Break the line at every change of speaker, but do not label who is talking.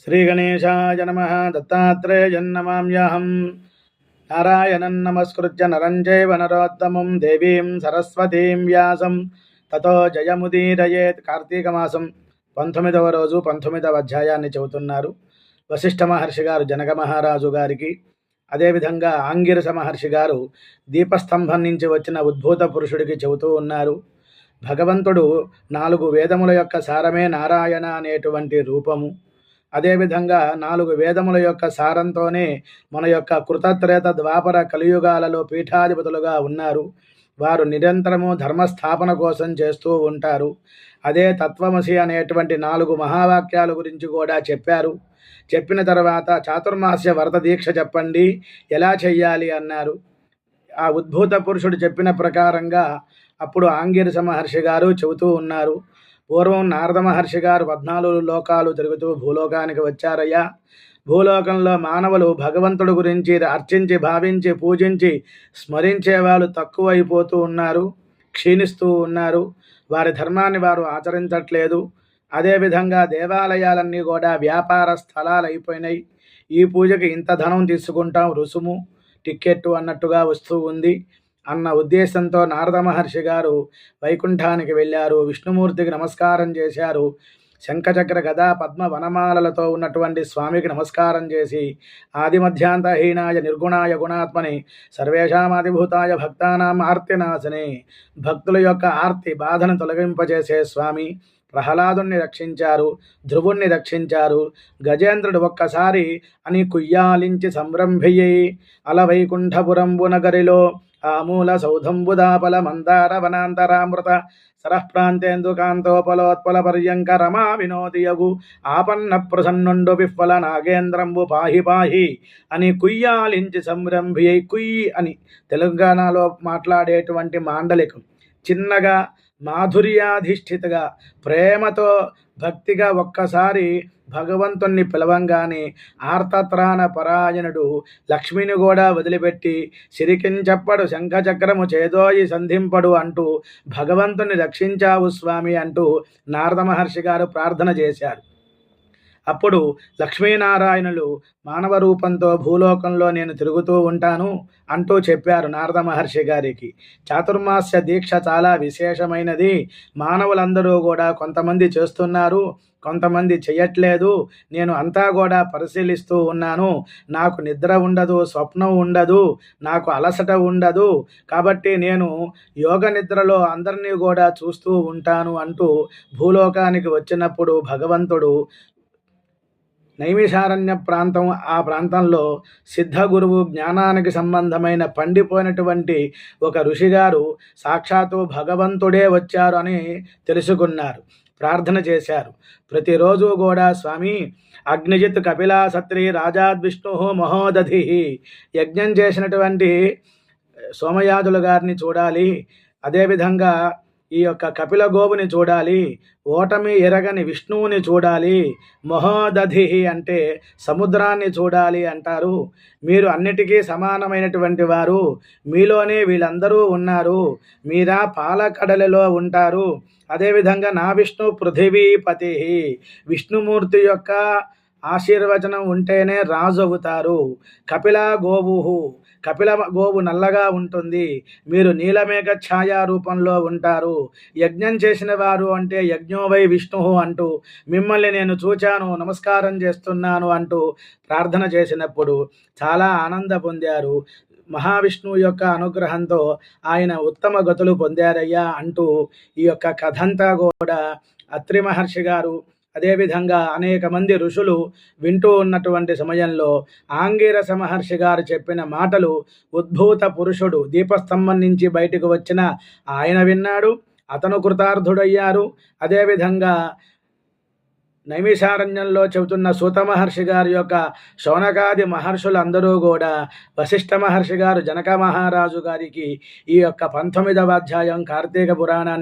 శ్రీగణేశాయ నమ దత్తాత్రేయన్నమామ్యహం నారాయణం నమస్కృత్య నరం చైవ నరోత్తమం దేవీం సరస్వతీం వ్యాసం. తతో జయముదీరయేత్ కార్తీక మాసం పంతొమ్మిదవ రోజు పంతొమ్మిదవ అధ్యాయాన్ని చెబుతున్నారు వశిష్ఠ మహర్షి గారు జనక మహారాజు గారికి. అదేవిధంగా ఆంగిరస మహర్షి గారు దీపస్తంభం నుంచి వచ్చిన ఉద్భూత పురుషుడికి చెబుతూ ఉన్నారు. భగవంతుడు నాలుగు వేదముల యొక్క సారమే నారాయణ అనేటువంటి రూపము. అదేవిధంగా నాలుగు వేదముల యొక్క సారంతోనే మన యొక్క కృతత్రేత ద్వాపర కలియుగాలలో పీఠాధిపతులుగా ఉన్నారు. వారు నిరంతరము ధర్మస్థాపన కోసం చేస్తూ ఉంటారు. అదే తత్వమసి అనేటువంటి నాలుగు మహావాక్యాల గురించి కూడా చెప్పారు. చెప్పిన తర్వాత చాతుర్మాస్య వరద దీక్ష చెప్పండి ఎలా చెయ్యాలి అన్నారు. ఆ ఉద్భూత పురుషుడు చెప్పిన ప్రకారంగా అప్పుడు ఆంగిరస మహర్షి గారు చెబుతూ ఉన్నారు. పూర్వం నారద మహర్షి గారు పద్నాలుగు లోకాలు తిరుగుతూ భూలోకానికి వచ్చారయ్యా. భూలోకంలో మానవులు భగవంతుడు గురించి అర్చించి భావించి పూజించి స్మరించే వాళ్ళు తక్కువైపోతూ ఉన్నారు క్షీణిస్తూ ఉన్నారు. వారి ధర్మాన్ని వారు ఆచరించట్లేదు. అదేవిధంగా దేవాలయాలన్నీ కూడా వ్యాపార స్థలాలు అయిపోయినాయి ఈ పూజకి ఇంత ధనం తీసుకుంటాం రుసుము టిక్కెట్టు అన్నట్టుగా వస్తూ ఉంది. అన్న ఉద్దేశంతో నారద మహర్షి గారు వైకుంఠానికి వెళ్ళారు. విష్ణుమూర్తికి నమస్కారం చేశారు. శంఖచక్ర గదా పద్మ వనమాలలతో ఉన్నటువంటి స్వామికి నమస్కారం చేసి ఆది మధ్యాంతహీనాయ నిర్గుణాయ గుణాత్మని సర్వేషామాదిభూతాయ భక్తానాం ఆర్తినాశనే భక్తుల యొక్క ఆర్తి బాధను తొలగింపజేసే స్వామి ప్రహ్లాదుణ్ణి రక్షించారు ధ్రువుణ్ణి రక్షించారు. గజేంద్రుడు ఒక్కసారి అని కుయ్యాలించి సంరంభయ్యి అలవైకుంఠపురంబు నగరిలో ఆమూల సౌధంబుదాపల మందార వనాంతరామృత సరఃప్రాంతేందుకాంతోపలోత్పల పర్యంక రమా వినోదియగు ఆపన్న ప్రసన్నుండు విఫల నాగేంద్రంబు పాహి పాహి అని కుయ్యాలించి సంరంభి కుయ్యి అని తెలంగాణలో మాట్లాడేటువంటి మాండలికం. చిన్నగా మాధుర్యాధిష్ఠితగా ప్రేమతో భక్తిగా ఒక్కసారి భగవంతుణ్ణి పిలవంగానే ఆర్తత్రాణ పరాయణుడు లక్ష్మిని కూడా వదిలిపెట్టి సిరికించప్పడు శంఖచక్రము చేదోయి సంధింపడు అంటూ భగవంతుని రక్షించావు స్వామి అంటూ నారద మహర్షి గారు ప్రార్థన చేశారు. అప్పుడు లక్ష్మీనారాయణులు మానవ రూపంతో భూలోకంలో నేను తిరుగుతూ ఉంటాను అంటూ చెప్పారు నారద మహర్షి గారికి. చాతుర్మాస్య దీక్ష చాలా విశేషమైనది. మానవులందరూ కూడా కొంతమంది చేస్తున్నారు కొంతమంది చేయట్లేదు నేను అంతా కూడా పరిశీలిస్తూ ఉన్నాను. నాకు నిద్ర ఉండదు స్వప్నం ఉండదు నాకు అలసట ఉండదు. కాబట్టి నేను యోగ నిద్రలో అందరినీ కూడా చూస్తూ ఉంటాను అంటూ భూలోకానికి వచ్చినప్పుడు భగవంతుడు నైమిషారణ్య ప్రాంతం ఆ ప్రాంతంలో సిద్ధ గురువు జ్ఞానానికి సంబంధమైన పండిపోయినటువంటి ఒక ఋషిగారు సాక్షాత్తు భగవంతుడే వచ్చారు అని తెలుసుకున్నారు ప్రార్థన చేశారు. ప్రతిరోజు కూడా స్వామి అగ్నిజిత్ కపిలాసత్రి రాజాద్విష్ణు మహోదధి యజ్ఞం చేసినటువంటి సోమయాదుల గారిని చూడాలి. అదేవిధంగా ఈ యొక్క కపిల గోవుని చూడాలి ఓటమి ఎరగని విష్ణువుని చూడాలి మహోదధి అంటే సముద్రాన్ని చూడాలి అంటారు. మీరు అన్నిటికీ సమానమైనటువంటి వారు. మీలోనే వీళ్ళందరూ ఉన్నారు. మీరా పాలకడలలో ఉంటారు. అదేవిధంగా నా విష్ణు పృథివీపతి విష్ణుమూర్తి యొక్క ఆశీర్వచనం ఉంటేనే రాజు అవుతారు కపిల గోవు కపిల గోవు నల్లగా ఉంటుంది. మీరు నీలమేఘ ఛాయా రూపంలో ఉంటారు. యజ్ఞం చేసిన వారు అంటే యజ్ఞోవై విష్ణు అంటూ మిమ్మల్ని నేను చూచాను నమస్కారం చేస్తున్నాను అంటూ ప్రార్థన చేసినప్పుడు చాలా ఆనంద పొందారు. మహావిష్ణువు యొక్క అనుగ్రహంతో ఆయన ఉత్తమ గతులు పొందారయ్యా అంటూ ఈ యొక్క కథంతా కూడా అత్రి మహర్షి గారు అదేవిధంగా అనేక మంది ఋషులు వింటూ ఉన్నటువంటి సమయంలో ఆంగిరస మహర్షి గారు చెప్పిన మాటలు ఉద్భూత పురుషుడు దీపస్తంభం నుంచి బయటకు వచ్చిన ఆయన విన్నాడు అతను కృతార్థుడయ్యారు. అదేవిధంగా నైమిషారణ్యంలో చెబుతున్న సూత మహర్షి గారి యొక్క శౌనకాది మహర్షులందరూ కూడా వశిష్ఠ మహర్షి గారు జనక మహారాజు గారికి ఈ యొక్క పంతొమ్మిదవ అధ్యాయం కార్తీక పురాణాన్ని